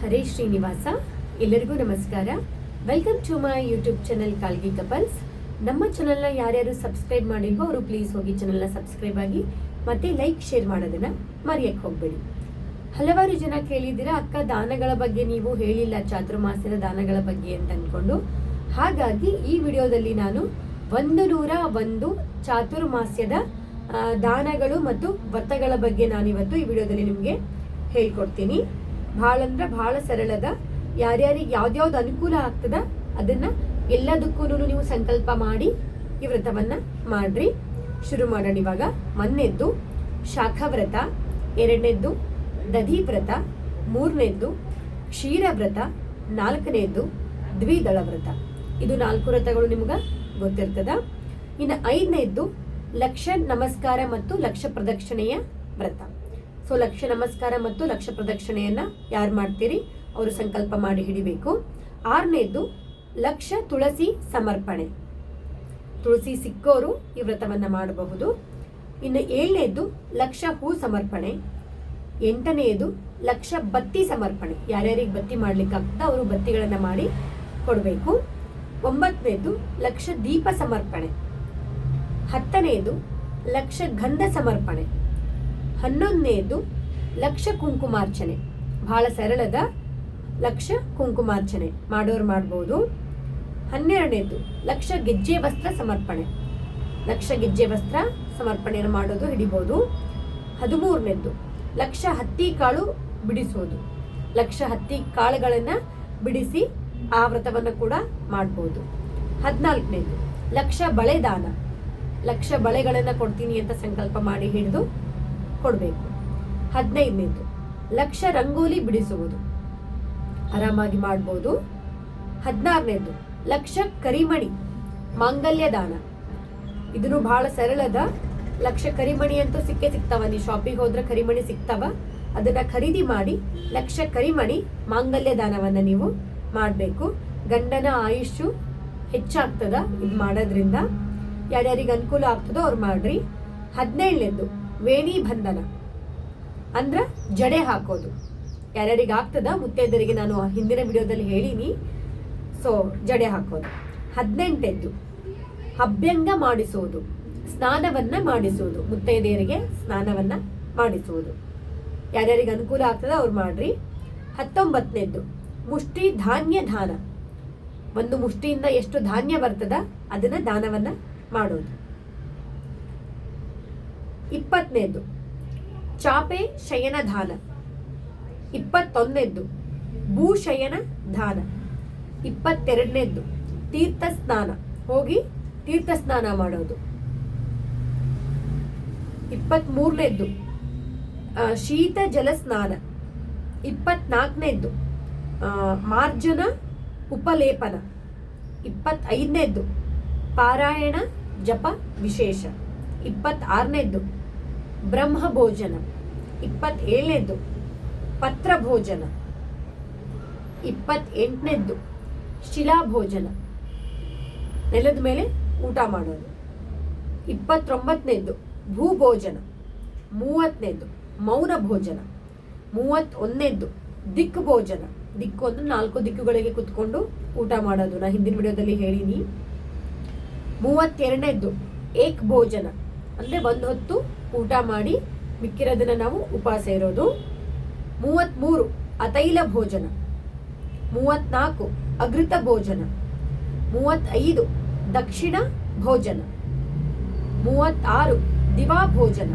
ಹರೇ ಶ್ರೀನಿವಾಸ, ಎಲ್ಲರಿಗೂ ನಮಸ್ಕಾರ. Welcome to my YouTube channel Kalgi couples ನಮ್ಮ ಚಾನಲ್ನ ಯಾರ್ಯಾರು ಸಬ್ಸ್ಕ್ರೈಬ್ ಮಾಡಿಲ್ವೋ ಅವರು ಪ್ಲೀಸ್ ಹೋಗಿ ಚಾನಲ್ನ ಸಬ್ಸ್ಕ್ರೈಬ್ ಆಗಿ, ಮತ್ತೆ ಲೈಕ್ ಶೇರ್ ಮಾಡೋದನ್ನ ಮರೆಯಕ್ಕೆ ಹೋಗಬೇಡಿ. ಹಲವಾರು ಜನ ಕೇಳಿದ್ದೀರಾ, ಅಕ್ಕ ದಾನಗಳ ಬಗ್ಗೆ ನೀವು ಹೇಳಿಲ್ಲ ಚಾತುರ್ಮಾಸ್ಯದ ದಾನಗಳ ಬಗ್ಗೆ ಅಂತ ಅಂದ್ಕೊಂಡು ಹಾಗಾಗಿ ಈ ವಿಡಿಯೋದಲ್ಲಿ ನಾನು ಒಂದು ನೂರ ಒಂದು ಚಾತುರ್ಮಾಸ್ಯದ ದಾನಗಳು ಮತ್ತು ವ್ರತಗಳ ಬಗ್ಗೆ ನಾನಿವತ್ತು ಈ ವಿಡಿಯೋದಲ್ಲಿ ನಿಮಗೆ ಹೇಳ್ಕೊಡ್ತೀನಿ. ಭಾಳ ಅಂದ್ರೆ ಭಾಳ ಸರಳದ, ಯಾರ್ಯಾರಿಗೆ ಯಾವ್ದ್ಯಾವ್ದು ಅನುಕೂಲ ಆಗ್ತದ ಅದನ್ನ ಎಲ್ಲದಕ್ಕೂ ನೀವು ಸಂಕಲ್ಪ ಮಾಡಿ ಈ ವ್ರತವನ್ನ ಮಾಡ್ರಿ. ಶುರು ಮಾಡೋಣ ಇವಾಗ. ಮೊನ್ನೆದ್ದು ಶಾಖ ವ್ರತ ಎರಡನೇದ್ದು ದಧಿ ವ್ರತ ಮೂರನೇದ್ದು ಕ್ಷೀರ ವ್ರತ ನಾಲ್ಕನೇದ್ದು ದ್ವಿದಳ ವ್ರತ ಇದು ನಾಲ್ಕು ವ್ರತಗಳು ನಿಮ್ಗೆ ಗೊತ್ತಿರ್ತದ. ಇನ್ನು ಐದನೇದ್ದು ಲಕ್ಷ ನಮಸ್ಕಾರ ಮತ್ತು ಲಕ್ಷ ಪ್ರದಕ್ಷಿಣೆಯ ವ್ರತ. ಸೊ ಲಕ್ಷ ನಮಸ್ಕಾರ ಮತ್ತು ಲಕ್ಷ ಪ್ರದಕ್ಷಿಣೆಯನ್ನ ಯಾರು ಮಾಡ್ತೀರಿ? ಅವರು ಸಂಕಲ್ಪ ಮಾಡಿ ಹಿಡಿಬೇಕು. ಆರನೇದು ಲಕ್ಷ ತುಳಸಿ ಸಮರ್ಪಣೆ. ತುಳಸಿ ಸಿಕ್ಕೋರು ಈ ವ್ರತವನ್ನ ಮಾಡಬಹುದು. ಇನ್ನು ಏಳನೇದು ಲಕ್ಷ ಹೂ ಸಮರ್ಪಣೆ. ಎಂಟನೆಯದು ಲಕ್ಷ ಬತ್ತಿ ಸಮರ್ಪಣೆ. ಯಾರ್ಯಾರಿಗೆ ಬತ್ತಿ ಮಾಡ್ಲಿಕ್ಕಾಗ್ತದ ಅವರು ಬತ್ತಿಗಳನ್ನ ಮಾಡಿ ಕೊಡಬೇಕು. ಒಂಬತ್ತನೇದು ಲಕ್ಷ ದೀಪ ಸಮರ್ಪಣೆ. ಹತ್ತನೆಯದು ಲಕ್ಷ ಗಂಧ ಸಮರ್ಪಣೆ. ಹನ್ನೊಂದನೆಯದು ಲಕ್ಷ ಕುಂಕುಮಾರ್ಚನೆ. ಬಹಳ ಸರಳದ ಲಕ್ಷ ಕುಂಕುಮಾರ್ಚನೆ. ಮಾಡೋರು ಮಾಡ್ಬೋದು. ಹನ್ನೆರಡನೇದು ಲಕ್ಷ ಗೆಜ್ಜೆ ವಸ್ತ್ರ ಸಮರ್ಪಣೆ. ಲಕ್ಷ ಗೆಜ್ಜೆ ವಸ್ತ್ರ ಸಮರ್ಪಣೆಯನ್ನು ಮಾಡೋದು ಹಿಡಿಬೋದು. ಹದಿಮೂರನೇದ್ದು ಲಕ್ಷ ಹತ್ತಿ ಕಾಳು ಬಿಡಿಸೋದು. ಲಕ್ಷ ಹತ್ತಿ ಕಾಳುಗಳನ್ನ ಬಿಡಿಸಿ ಆ ವ್ರತವನ್ನು ಕೂಡ ಮಾಡ್ಬೋದು. ಹದಿನಾಲ್ಕನೇದು ಲಕ್ಷ ಬಳೆ ದಾನ ಲಕ್ಷ ಬಳೆಗಳನ್ನ ಕೊಡ್ತೀನಿ ಅಂತ ಸಂಕಲ್ಪ ಮಾಡಿ ಹಿಡಿದು ಕೊಡಬೇಕು. ಹದಿನೈದನೇದು, ಲಕ್ಷ ರಂಗೋಲಿ ಬಿಡಿಸುವುದು. ಆರಾಮಾಗಿ ಮಾಡ್ಬೋದು. ಹದಿನಾರನೇದು, ಲಕ್ಷ ಕರಿಮಣಿ ಮಾಂಗಲ್ಯ ದಾನ ಇದನ್ನು ಬಹಳ ಸರಳದ ಲಕ್ಷ ಕರಿಮಣಿ ಅಂತೂ ಸಿಕ್ಕೇ ಸಿಗ್ತಾವ. ನೀವು ಶಾಪಿಗೆ ಹೋದ್ರೆ ಕರಿಮಣಿ ಸಿಗ್ತಾವ. ಅದನ್ನ ಖರೀದಿ ಮಾಡಿ ಲಕ್ಷ ಕರಿಮಣಿ ಮಾಂಗಲ್ಯ ದಾನವನ್ನ ನೀವು ಮಾಡಬೇಕು. ಗಂಡನ ಆಯುಷು ಹೆಚ್ಚಾಗ್ತದ. ಇದು ಮಾಡೋದ್ರಿಂದ ಯಾರ್ಯಾರಿಗೆ ಅನುಕೂಲ ಆಗ್ತದೋ ಅವ್ರು ಮಾಡ್ರಿ. ಹದಿನೇಳನೇದು ವೇಣಿ ಬಂಧನ. ಅಂದ್ರೆ ಜಡೆ ಹಾಕೋದು. ಯಾರ್ಯಾರಿಗೆ ಆಗ್ತದ ಮುತ್ತೈದರಿಗೆ ನಾನು ಹಿಂದಿನ ವಿಡಿಯೋದಲ್ಲಿ ಹೇಳೀನಿ. ಸೊ ಜಡೆ ಹಾಕೋದು. ಹದಿನೆಂಟೆದ್ದು ಅಭ್ಯಂಗ ಮಾಡಿಸುವುದು ಸ್ನಾನವನ್ನ ಮಾಡಿಸುವುದು ಮುತ್ತೈದೆಯರಿಗೆ ಸ್ನಾನವನ್ನ ಮಾಡಿಸುವುದು ಯಾರ್ಯಾರಿಗೆ ಅನುಕೂಲ ಆಗ್ತದ ಅವ್ರು ಮಾಡ್ರಿ. ಹತ್ತೊಂಬತ್ತನೇದ್ದು ಮುಷ್ಟಿ ಧಾನ್ಯ ದಾನ. ಒಂದು ಮುಷ್ಟಿಯಿಂದ ಎಷ್ಟು ಧಾನ್ಯ ಬರ್ತದ? ಅದನ್ನ ದಾನವನ್ನ ಮಾಡೋದು. ಇಪ್ಪತ್ತನೇದ್ದು. ಚಾಪೆ ಶಯನ ದಾನ ಇಪ್ಪತ್ತೊಂದನೇದ್ದು ಭೂಶಯನ ದಾನ ಇಪ್ಪತ್ತೆರಡನೇದ್ದು ತೀರ್ಥ ಸ್ನಾನ ಹೋಗಿ ತೀರ್ಥ ಸ್ನಾನ ಮಾಡೋದು. ಇಪ್ಪತ್ತ್ಮೂರನೇದ್ದು ಶೀತ ಜಲ ಸ್ನಾನ. ಇಪ್ಪತ್ನಾಲ್ಕನೇದ್ದು ಮಾರ್ಜನ ಉಪಲೇಪನ. ಇಪ್ಪತ್ತೈದನೇದ್ದು, ಪಾರಾಯಣ ಜಪ ವಿಶೇಷ. ಇಪ್ಪತ್ತಾರನೇದ್ದು ಬ್ರಹ್ಮ ಭೋಜನ ಇಪ್ಪತ್ತೇಳನೇದ್ದು ಪತ್ರ ಭೋಜನ ಇಪ್ಪತ್ತೆಂಟನೇದ್ದು ಶಿಲಾ ಭೋಜನ ನೆಲದ ಮೇಲೆ ಊಟ ಮಾಡೋದು. ಇಪ್ಪತ್ತೊಂಬತ್ತನೇದ್ದು, ಭೂಭೋಜನ. ಮೂವತ್ತನೇದ್ದು ಮೌನ ಭೋಜನ ಮೂವತ್ತೊಂದನೇದ್ದು ದಿಕ್ ಭೋಜನ ದಿಕ್ಕು ಅಂದ್ರೆ ನಾಲ್ಕು ದಿಕ್ಕುಗಳಿಗೆ ಕುತ್ಕೊಂಡು ಊಟ ಮಾಡೋದು. ನಾ ಹಿಂದಿನ ವಿಡಿಯೋದಲ್ಲಿ ಹೇಳಿನಿ. ಮೂವತ್ತೆರಡನೇದ್ದು ಏಕ್ ಭೋಜನ ಅಂದ್ರೆ ಒಂದು ಹೊತ್ತು ಊಟ ಮಾಡಿ ಮಿಕ್ಕಿರೋದನ್ನ ನಾವು ಉಪವಾಸ ಇರೋದು. ಮೂವತ್ತ್ಮೂರು ಅತೈಲ ಭೋಜನ. ಮೂವತ್ನಾಲ್ಕು ಅಗೃತ ಭೋಜನ. ಮೂವತ್ತೈದು ದಕ್ಷಿಣ ಭೋಜನ. ಮೂವತ್ತಾರು ದಿವಾ ಭೋಜನ.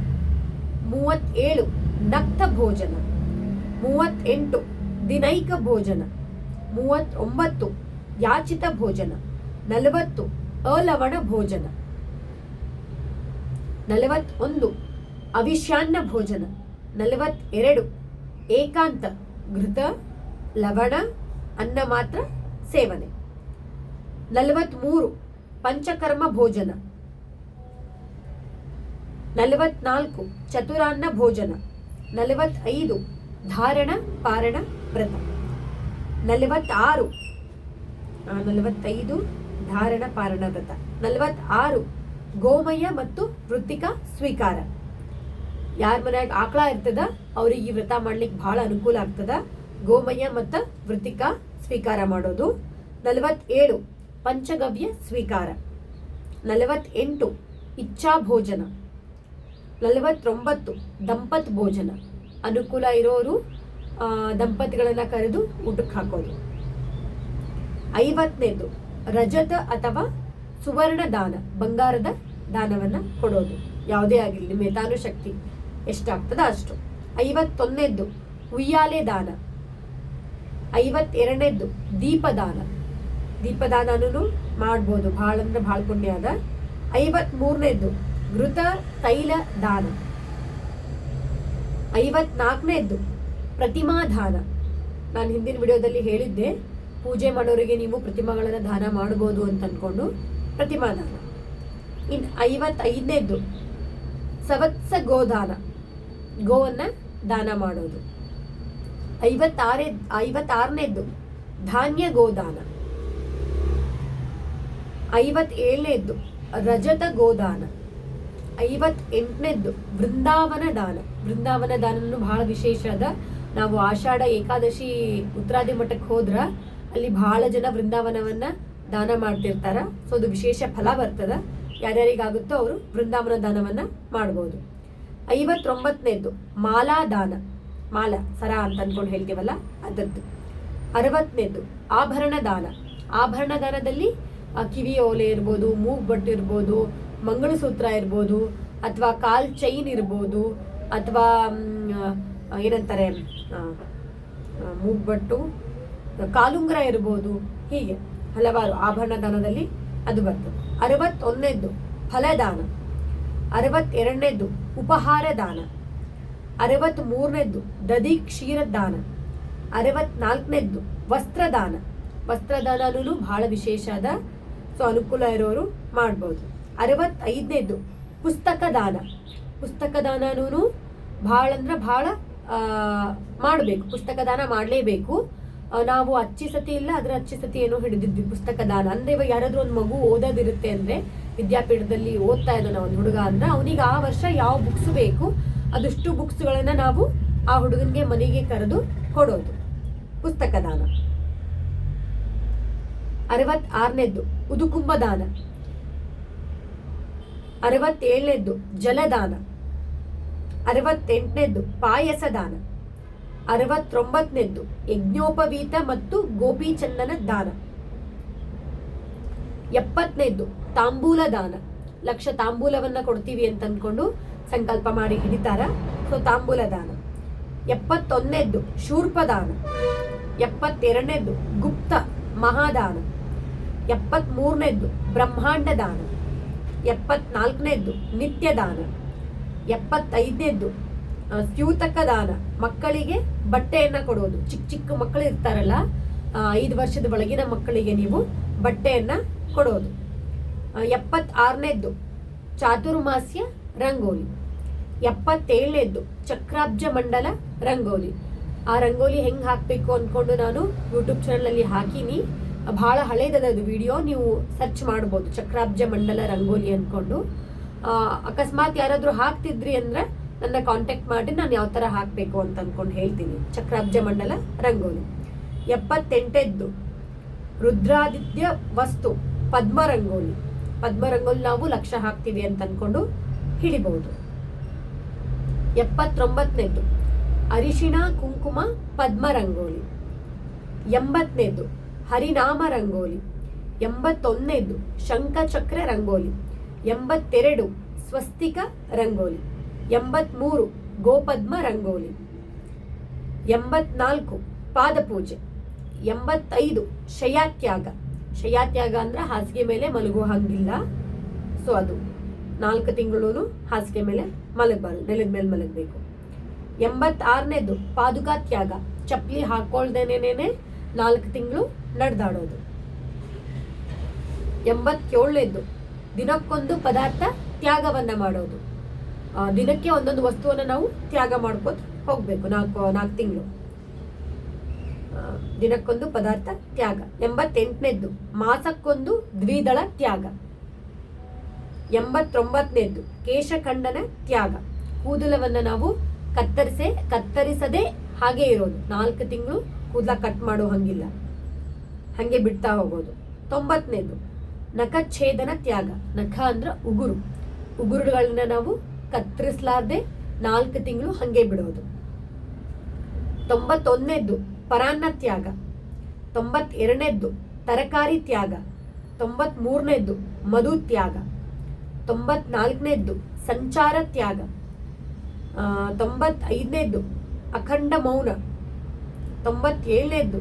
ಮೂವತ್ತೇಳು ನಕ್ತ ಭೋಜನ. ಮೂವತ್ತೆಂಟು ದಿನೈಕ ಭೋಜನ. ಮೂವತ್ತೊಂಬತ್ತು ಯಾಚಿತ ಭೋಜನ. ನಲವತ್ತು ಅಲವಣ ಭೋಜನ. ನಲವತ್ತೊಂದು ಅವಿಷ್ಯಾನ್ನ ಭೋಜನ. ನಲವತ್ತೆರಡು. ಏಕಾಂತ, ಘೃತ, ಲವಣ, ಅನ್ನ ಮಾತ್ರ, ಸೇವನೆ. ನಲವತ್ಮೂರು. ಪಂಚಕರ್ಮ ಭೋಜನ. ನಲವತ್ನಾಲ್ಕು. ಚತುರಾನ್ನ ಭೋಜನ. ನಲವತ್ತೈದು. ಧಾರಣ, ಪಾರಣ, ವ್ರತ. ನಲವತ್ತಾರು. ನಲವತ್ತೈದು, ಧಾರಣ, ಪಾರಣ, ವ್ರತ. ನಲವತ್ತಾರು. ಗೋಮಯ ಮತ್ತು ವೃತ್ತಿಕ ಸ್ವೀಕಾರ. ಯಾರ ಮನ್ಯಾಗ ಆಕಳ ಇರ್ತದ, ಅವ್ರಿಗೆ ಈ ವ್ರತ ಮಾಡ್ಲಿಕ್ಕೆ ಬಹಳ ಅನುಕೂಲ ಆಗ್ತದ. ಗೋಮಯ್ಯ ಮತ್ತು ವೃತ್ತಿಕ ಸ್ವೀಕಾರ ಮಾಡೋದು. ನಲವತ್ತೇಳು, ಪಂಚಗವ್ಯ ಸ್ವೀಕಾರ. ನಲವತ್ತೆಂಟು, ಇಚ್ಛಾ ಭೋಜನ. ನಲವತ್ತೊಂಬತ್ತು, ದಂಪತ್ ಭೋಜನ. ಅನುಕೂಲ ಇರೋರು ದಂಪತಿಗಳನ್ನ ಕರೆದು ಊಟಕ್ಕೆ ಹಾಕೋದು. ಐವತ್ತನೇದು, ರಜತ ಅಥವಾ ಸುವರ್ಣ ದಾನ ಬಂಗಾರದ ದಾನವನ್ನ ಕೊಡೋದು. ಯಾವುದೇ ಆಗಿರಲಿ ಮೇತಾನು ಶಕ್ತಿ. ಎಷ್ಟಾಗ್ತದ ಅಷ್ಟು. ಐವತ್ತೊಂದನೇದ್ದು ಉಯ್ಯಾಲೆ ದಾನ. ಐವತ್ತೆರಡನೇದ್ದು ದೀಪದಾನ. ದೀಪದಾನನೂ ಮಾಡ್ಬೋದು. ಭಾಳ ಅಂದ್ರೆ ಭಾಳ ಪುಣ್ಯ ಅದ. ಐವತ್ ಮೂರನೇದ್ದು ಘೃತ ತೈಲ ದಾನ. ಐವತ್ನಾಲ್ಕನೇದ್ದು ಪ್ರತಿಮಾ ದಾನ. ನಾನು ಹಿಂದಿನ ವಿಡಿಯೋದಲ್ಲಿ ಹೇಳಿದ್ದೆ, ಪೂಜೆ ಮಾಡೋರಿಗೆ ನೀವು ಪ್ರತಿಮಾಗಳನ್ನು ದಾನ ಮಾಡ್ಬೋದು ಅಂತ ಅಂದ್ಕೊಂಡು ಪ್ರತಿಮಾ ದಾನ. ಇನ್ನು ಐವತ್ತೈದನೇದ್ದು ಸವತ್ಸ ಗೋದಾನ. ಗೋವನ್ನ ದಾನ ಮಾಡೋದು. ಐವತ್ತಾರೇ, ಐವತ್ತಾರನೇದ್ದು ಧಾನ್ಯ ಗೋದಾನ. ಐವತ್ತೇಳನೇದ್ದು ರಜತ ಗೋದಾನ. ಐವತ್ತೆಂಟನೇದ್ದು ಬೃಂದಾವನ ದಾನ. ಬೃಂದಾವನ ದಾನನು ಬಹಳ ವಿಶೇಷ ಅದ. ನಾವು ಆಷಾಢ ಏಕಾದಶಿ ಉತ್ತರಾದಿ ಮಠಕ್ಕೆ ಹೋದ್ರ ಅಲ್ಲಿ ಬಹಳ ಜನ ಬೃಂದಾವನವನ್ನ ದಾನ ಮಾಡ್ತಿರ್ತಾರ. ಸೊ ಅದು ವಿಶೇಷ ಫಲ ಬರ್ತದ. ಯಾರ್ಯಾರಿಗಾಗುತ್ತೋ ಅವರು ಬೃಂದಾವನ ದಾನವನ್ನ ಮಾಡ್ಬೋದು. ಐವತ್ತೊಂಬತ್ತನೇದ್ದು ಮಾಲಾ ದಾನ. ಮಾಲ, ಸರ ಅಂತ ಅನ್ಕೊಂಡು ಹೇಳ್ತೀವಲ್ಲ ಅದದ್ದು ಅರವತ್ತನೇದ್ದು ಆಭರಣ ದಾನ. ಆಭರಣ ದಾನದಲ್ಲಿ ಕಿವಿ ಓಲೆ ಇರ್ಬೋದು, ಮೂಗ್ ಬಟ್ಟು ಇರ್ಬೋದು, ಮಂಗಳಸೂತ್ರ ಇರ್ಬೋದು, ಅಥವಾ ಕಾಲ್ ಚೈನ್ ಇರ್ಬೋದು, ಅಥವಾ ಏನಂತಾರೆ ಮೂಗ್ಬಟ್ಟು ಕಾಲುಂಗ್ರ ಇರ್ಬೋದು, ಹೀಗೆ ಹಲವಾರು ಆಭರಣ ದಾನದಲ್ಲಿ ಅದು ಬರ್ತದೆ. ಅರವತ್ತೊಂದನೇದ್ದು ಫಲದಾನ. ಅರವತ್ತೆರಡನೇದ್ದು ಉಪಹಾರ ದಾನ ಅರವತ್ತ್ ಮೂರನೇದ್ದು ದದಿ ಕ್ಷೀರದಾನ ಅರವತ್ನಾಲ್ಕನೇದ್ದು ವಸ್ತ್ರದಾನ. ವಸ್ತ್ರದಾನನೂ ಬಹಳ ವಿಶೇಷ ಅದ. ಸೊ ಅನುಕೂಲ ಇರೋರು ಮಾಡ್ಬೋದು. ಅರವತ್ತೈದನೇದ್ದು ಪುಸ್ತಕ ದಾನ ಪುಸ್ತಕ ದಾನನೂ ಭಾಳ ಅಂದ್ರೆ ಭಾಳ ಮಾಡಬೇಕು. ಪುಸ್ತಕ ದಾನ ಮಾಡಲೇಬೇಕು. ನಾವು ಅಚ್ಚಿ ಸತಿ ಇಲ್ಲ ಅದರ ಅಚ್ಚಿ ಸತಿ ಏನೋ ಹಿಡಿದಿದ್ವಿ ಪುಸ್ತಕ ದಾನ ಅಂದ್ರೆ ಇವಾಗ ಯಾರಾದ್ರೂ ಒಂದು ಮಗು ಓದೋದಿರುತ್ತೆ ಅಂದ್ರೆ ವಿದ್ಯಾಪೀಠದಲ್ಲಿ ಓದ್ತಾ ಇದ್ದಾನೆ ಒಂದು ಹುಡುಗ ಅಂದ್ರೆ ಅವನಿಗೆ ಆ ವರ್ಷ ಯಾವ ಬುಕ್ಸ್ ಬೇಕು, ಅದಷ್ಟು ಬುಕ್ಸ್ಗಳನ್ನ ನಾವು ಆ ಹುಡುಗನಿಗೆ ಮನೆಗೆ ಕರೆದು ಕೊಡೋದು. ಪುಸ್ತಕ ದಾನ. ಅರವತ್ ಆರನೇದ್ದು ಉದುಕುಂಬ ದಾನ ಅರವತ್ತೇಳನೇದ್ದು, ಜಲದಾನ. ಅರವತ್ತೆಂಟನೇದ್ದು ಪಾಯಸ ದಾನ ಅರವತ್ತೊಂಬತ್ತನೇದ್ದು ಯಜ್ಞೋಪವೀತ ಮತ್ತು ಗೋಪಿಚಂದನ ದಾನ. ಎಪ್ಪತ್ತನೇದ್ದು ತಾಂಬೂಲ ದಾನ. ಲಕ್ಷ ತಾಂಬೂಲವನ್ನ ಕೊಡ್ತೀವಿ ಅಂತ ಅಂದ್ಕೊಂಡು ಸಂಕಲ್ಪ ಮಾಡಿ ಹಿಡಿತಾರ. ಸೊ ತಾಂಬೂಲ ದಾನ. ಎಪ್ಪತ್ತೊಂದನೇದ್ದು ಶೂರ್ಪದಾನ ಎಪ್ಪತ್ತೆರಡನೇದ್ದು ಗುಪ್ತ ಮಹಾದಾನ. ಎಪ್ಪತ್ಮೂರನೇದ್ದು ಬ್ರಹ್ಮಾಂಡ ದಾನ. ಎಪ್ಪತ್ನಾಲ್ಕನೇದ್ದು ನಿತ್ಯ ದಾನ ಎಪ್ಪತ್ತೈದನೇದ್ದು ಸ್ಯೂತಕ ದಾನ. ಮಕ್ಕಳಿಗೆ ಬಟ್ಟೆಯನ್ನ ಕೊಡೋದು. ಚಿಕ್ಕ ಚಿಕ್ಕ ಮಕ್ಕಳು ಇರ್ತಾರಲ್ಲ ಐದು ವರ್ಷದ ಒಳಗಿನ ಮಕ್ಕಳಿಗೆ ನೀವು ಬಟ್ಟೆಯನ್ನ ಕೊಡೋದು. ಎಪ್ಪತ್ತಾರನೇದ್ದು, ಚಾತುರ್ಮಾಸ್ಯ ರಂಗೋಲಿ. ಎಪ್ಪತ್ತೇಳನೇದ್ದು, ಚಕ್ರಾಬ್ಜ ಮಂಡಲ ರಂಗೋಲಿ. ಆ ರಂಗೋಲಿ ಹೆಂಗೆ ಹಾಕ್ಬೇಕು ಅಂದ್ಕೊಂಡು ನಾನು ಯೂಟ್ಯೂಬ್ ಚಾನಲಲ್ಲಿ ಹಾಕಿನಿ. ಹಳೇದದ ಅದು ವಿಡಿಯೋ ನೀವು ಸರ್ಚ್ ಮಾಡ್ಬೋದು. ಚಕ್ರಾಬ್ಜ ಮಂಡಲ ರಂಗೋಲಿ ಅಂದ್ಕೊಂಡು ಅಕಸ್ಮಾತ್ ಯಾರಾದರೂ ಹಾಕ್ತಿದ್ರಿ ಅಂದ್ರೆ ನನ್ನ ಕಾಂಟ್ಯಾಕ್ಟ್ ಮಾಡಿ ನಾನು ಯಾವ ತರ ಹಾಕ್ಬೇಕು ಅಂತ ಅನ್ಕೊಂಡು ಹೇಳ್ತೀನಿ. ಚಕ್ರಾಬ್ಜ ಮಂಡಲ, ರಂಗೋಲಿ. ಎಪ್ಪತ್ತೆಂಟದ್ದು ರುದ್ರಾದಿತ್ಯ ವಸ್ತು ಪದ್ಮ ರಂಗೋಲಿ ಪದ್ಮ ರಂಗೋಲಿ ನಾವು ಲಕ್ಷ ಹಾಕ್ತೀವಿ ಅಂತ ಅನ್ಕೊಂಡು ಹಿಡಿಬಹುದು ಎಪ್ಪತ್ತೊಂಬತ್ತನೇದ್ದು ಅರಿಶಿಣ, ಕುಂಕುಮ ಪದ್ಮ ರಂಗೋಲಿ ಎಂಬತ್ತನೇದ್ದು ಹರಿನಾಮ ರಂಗೋಲಿ. ಎಂಬತ್ತೊಂದನೇದ್ದು ಶಂಖಚಕ್ರ ರಂಗೋಲಿ. ಎಂಬತ್ತೆರಡು ಸ್ವಸ್ತಿಕ ರಂಗೋಲಿ. ಎಂಬತ್ಮೂರು ಗೋಪದ್ಮ ರಂಗೋಲಿ. ಎಂಬತ್ನಾಲ್ಕು ಪಾದಪೂಜೆ. ಎಂಬತ್ತೈದು ಶಯಾತ್ಯಾಗ. ಶಯಾತ್ಯಾಗ ಅಂದ್ರೆ ಹಾಸಿಗೆ ಮೇಲೆ ಮಲಗುವ ಹಂಗಿಲ್ಲ. ಸೊ ಅದು. ನಾಲ್ಕು ತಿಂಗಳು ಹಾಸಿಗೆ ಮೇಲೆ ಮಲಗಬಾರ್ದು, ನೆಲದ ಮೇಲೆ ಮಲಗಬೇಕು. ಎಂಬತ್ತಾರನೇದು ಪಾದುಕಾ ತ್ಯಾಗ. ಚಪ್ಪಲಿ ಹಾಕೊಳ್ದೇನೇನೆ ನಾಲ್ಕು ತಿಂಗಳು ನಡೆದಾಡೋದು. ಎಂಬತ್ತೇಳನೇದು ದಿನಕ್ಕೊಂದು ಪದಾರ್ಥ ತ್ಯಾಗವನ್ನ ಮಾಡೋದು. ದಿನಕ್ಕೆ ಒಂದೊಂದು ವಸ್ತುವನ್ನು ನಾವು ತ್ಯಾಗ ಮಾಡ್ಕೋತ ಹೋಗ್ಬೇಕು ನಾಲ್ಕು ನಾಲ್ಕು ತಿಂಗಳು. ದಿನಕ್ಕೊಂದು ಪದಾರ್ಥ ತ್ಯಾಗ. ಎಂಬತ್ತೆಂಟನೇದ್ದು, ಮಾಸಕ್ಕೊಂದು ದ್ವಿದಳ ತ್ಯಾಗ. ಎಂಬತ್ತೊಂಬತ್ತನೇದ್ದು, ಕೇಶಖಂಡನ ತ್ಯಾಗ. ಕೂದಲವನ್ನು ನಾವು ಕತ್ತರಿಸೆ, ಕತ್ತರಿಸದೆ ಹಾಗೆ ಇರೋದು. ನಾಲ್ಕು ತಿಂಗಳು ಕೂದಲ ಕಟ್ ಮಾಡೋ ಹಂಗಿಲ್ಲ. ಹಾಗೆ ಬಿಡ್ತಾ ಹೋಗೋದು. ತೊಂಬತ್ತನೇದು ಛೇದನ ತ್ಯಾಗ. ನಖ ಅಂದ್ರೆ ಉಗುರು. ಉಗುರುಗಳನ್ನ ನಾವು ಕತ್ತರಿಸಲಾರ್ದೆ ನಾಲ್ಕು ತಿಂಗಳು ಹಾಗೆ ಬಿಡೋದು. ತೊಂಬತ್ತೊಂದನೇದ್ದು ಪರಾನ್ನ ತ್ಯಾಗ, ತೊಂಬತ್ತೆರಡನೇದ್ದು ತರಕಾರಿ ತ್ಯಾಗ ತೊಂಬತ್ಮೂರನೇದ್ದು ಮಧು ತ್ಯಾಗ ತೊಂಬತ್ನಾಲ್ಕನೇದ್ದು ಸಂಚಾರ ತ್ಯಾಗ ತೊಂಬತ್ತೈದನೇದ್ದು ಅಖಂಡ ಮೌನ, ತೊಂಬತ್ತೇಳನೇದ್ದು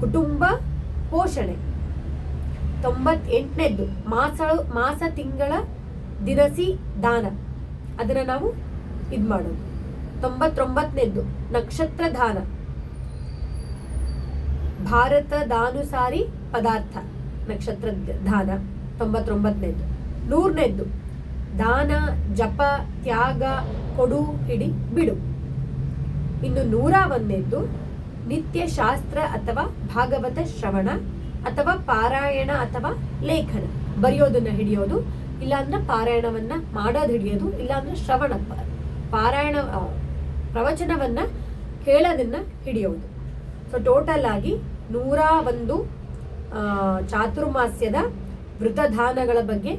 ಕುಟುಂಬ ಪೋಷಣೆ, ತೊಂಬತ್ತೆಂಟನೇದ್ದು ಮಾಸ ಮಾಸ ತಿಂಗಳ ದಿನಸಿ ದಾನ. ಅದನ್ನ ನಾವು ಇದು ಮಾಡೋದು. ತೊಂಬತ್ತೊಂಬತ್ತನೇದ್ದು ನಕ್ಷತ್ರ ದಾನ. ಭಾರತ ದಾನುಸಾರಿ ಪದಾರ್ಥ ನಕ್ಷತ್ರ ದಾನ ತೊಂಬತ್ತೊಂಬತ್ತನೇದ್ದು ನೂರನೇದ್ದು ದಾನ, ಜಪ, ತ್ಯಾಗ, ಕೊಡು, ಹಿಡಿ, ಬಿಡು. ಇನ್ನು ನೂರ ಒಂದನೇದ್ದು ನಿತ್ಯ ಶಾಸ್ತ್ರ ಅಥವಾ ಭಾಗವತ ಶ್ರವಣ ಅಥವಾ ಪಾರಾಯಣ ಅಥವಾ ಲೇಖನ. ಬರೆಯೋದನ್ನ ಹಿಡಿಯೋದು ಇಲ್ಲಾಂದ್ರೆ ಪಾರಾಯಣವನ್ನ ಮಾಡೋದು ಹಿಡಿಯೋದು, ಇಲ್ಲಾಂದ್ರೆ ಶ್ರವಣ ಪಾರಾಯಣ ಪ್ರವಚನವನ್ನ ಕೇಳೋದನ್ನ ಹಿಡಿಯೋದು. ಸೊ ಟೋಟಲ್ ಆಗಿ ನೂರ ಒಂದು ಚಾತುರ್ಮಾಸ್ಯದ ವೃತಧಾನಗಳ ಬಗ್ಗೆ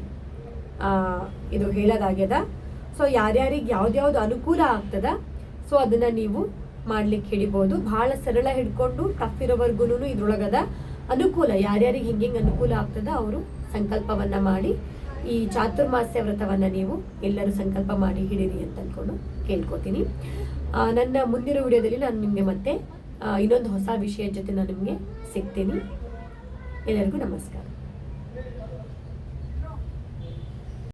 ಇದು ಹೇಳೋದಾಗ್ಯದ. ಸೊ ಯಾರ್ಯಾರಿಗೆ ಯಾವ್ದ್ಯಾವ್ದು ಅನುಕೂಲ ಆಗ್ತದ ಸೊ ಅದನ್ನ ನೀವು ಮಾಡ್ಲಿಕ್ಕೆ ಹಿಡಿಬೋದು. ಬಹಳ ಸರಳ ಹಿಡ್ಕೊಂಡು ಟಫ್ ಇದ್ರೊಳಗದ ಅನುಕೂಲ, ಯಾರ್ಯಾರಿಗೆ ಹಿಂಗೆ ಅನುಕೂಲ ಆಗ್ತದ, ಅವರು ಸಂಕಲ್ಪವನ್ನ ಮಾಡಿ ಈ ಚಾತುರ್ಮಾಸ್ಯ ವ್ರತವನ್ನ ನೀವು ಎಲ್ಲರೂ ಸಂಕಲ್ಪ ಮಾಡಿ ಹಿಡಿರಿ ಅಂತ ಅನ್ಕೊಂಡು ಕೇಳ್ಕೊತೀನಿ. ನನ್ನ ಮುಂದಿನ ವಿಡಿಯೋದಲ್ಲಿ ನಾನು ನಿಮಗೆ ಮತ್ತೆ ಇನ್ನೊಂದು ಹೊಸ ವಿಷಯದ ಜೊತೆ ನಾನು ನಿಮಗೆ ಸಿಗ್ತೀನಿ. ಎಲ್ಲರಿಗೂ ನಮಸ್ಕಾರ.